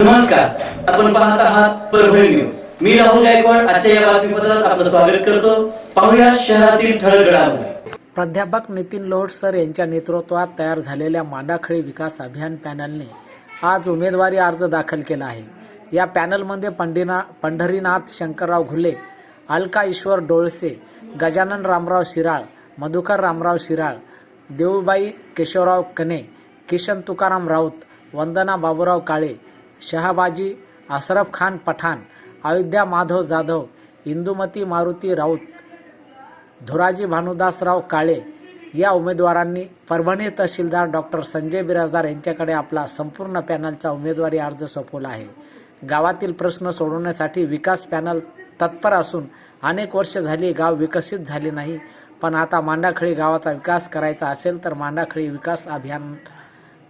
नमस्कार. आपण पाहत आहात परभणी न्यूज. मी राहुल गायकवाड. आजच्या या बातमीपत्रात आपलं स्वागत करतो. पाहूया शहरातील ठळक घडामोडी प्राध्यापक नितीन लोट सर यांच्या नेतृत्वात तयार झालेल्या मांडाखळी विकास अभियान पॅनलने आज उमेदवारी अर्ज दाखल केला आहे. या पॅनलमध्ये पंडिना पंढरीनाथ शंकरराव घुले अलका ईश्वर डोळसे गजानन रामराव शिराळ मधुकर रामराव शिराळ देऊबाई केशवराव कने किशन तुकाराम राऊत वंदना बाबूराव काळे शहाबाजी अशरफ खान पठाण अयोध्या माधव जाधव इंदुमती मारुती राऊत धुराजी भानुदासराव काळे या उमेदवारांनी परभणी तहसीलदार डॉक्टर संजय बिराजदार यांच्याकडे आपला संपूर्ण पॅनलचा उमेदवारी अर्ज सोपवला आहे. गावातील प्रश्न सोडवण्यासाठी विकास पॅनल तत्पर असून अनेक वर्ष झाली गाव विकसित झाले नाही पण आता मांडाखळी गावाचा विकास करायचा असेल तर मांडाखळी विकास अभियान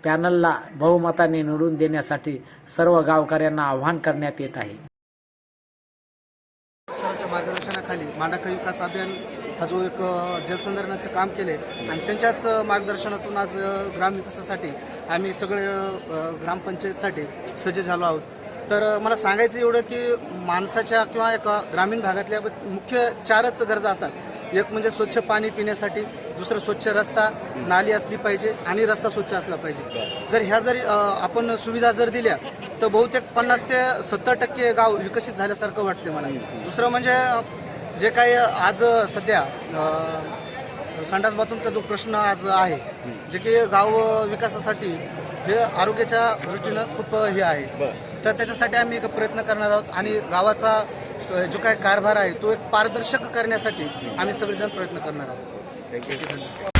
पॅनलला बहुमताने निवडून देण्यासाठी सर्व गावकऱ्यांना आवाहन करण्यात येत आहे. सरांच्या मार्गदर्शनाखाली मांडाखळी विकास अभियान हा जो एक जलसंधारणाचं काम केले आणि त्यांच्याच मार्गदर्शनातून आज ग्रामविकासासाठी आम्ही सगळे ग्रामपंचायतसाठी सज्ज झालो आहोत. तर मला सांगायचं एवढं की माणसाच्या किंवा एका ग्रामीण भागातल्या मुख्य चारच गरजा असतात. एक म्हणजे स्वच्छ पाणी पिण्यासाठी दुसरं स्वच्छ रस्ता नाली असली पाहिजे आणि रस्ता स्वच्छ असला पाहिजे. जर ह्या जरी आपण सुविधा जर दिल्या तर बहुतेक पन्नास ते सत्तर टक्के गाव विकसित झाल्यासारखं वाटते मला. दुसरं म्हणजे जे काही आज सध्या संडास बाथरूमचा जो प्रश्न आज आहे जे की गाव विकासासाठी हे आरोग्याच्या दृष्टीनं खूप हे आहे. तर त्याच्यासाठी आम्ही एक प्रयत्न करणार आहोत आणि गावाचा जो काही कारभार आहे तो एक पारदर्शक करण्यासाठी आम्ही सगळेजण प्रयत्न करणार आहोत. थँक्यू धन्यवाद.